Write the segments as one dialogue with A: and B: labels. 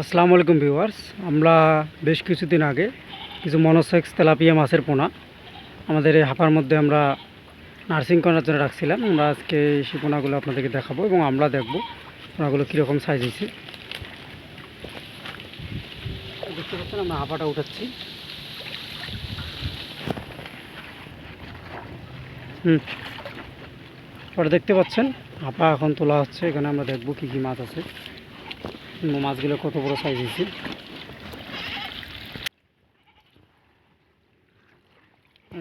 A: আসসালামু আলাইকুম ভিউয়ার্স। আমরা বেশ কিছুদিন আগে কিছু মনোসেক্স তেলাপিয়া মাছের পোনা আমাদের এই হাঁপার মধ্যে আমরা নার্সিং করার জন্য রাখছিলাম। আমরা আজকে সেই পোনাগুলো আপনাদেরকে দেখাবো এবং আমরা দেখব পোনাগুলো কীরকম সাইজ হয়েছে। দেখতে পাচ্ছেন, আমরা হাফাটা উঠাচ্ছি। হুম। পরে দেখতে পাচ্ছেন, হাঁপা এখন তোলা হচ্ছে। এখানে আমরা দেখব কী কী মাছ আছে। মাছগুলো কত বড় সাইজ হয়েছে?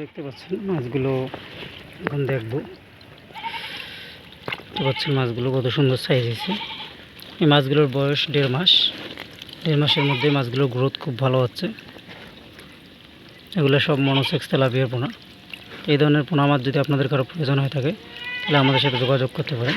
A: দেখতে পাচ্ছেন, মাছগুলো এখন দেখব। দেখতে পাচ্ছেন মাছগুলো কত সুন্দর সাইজ হয়েছে। এই মাছগুলোর বয়স দেড় মাস। দেড় মাসের মধ্যে মাছগুলোর গ্রোথ খুব ভালো হচ্ছে। এগুলো সব মনোসেক্স তেলাপিয়ার পোনা। এই ধরনের পোনা মাছ যদি আপনাদের কারও প্রয়োজন হয়ে থাকে, তাহলে আমাদের সাথে যোগাযোগ করতে পারেন।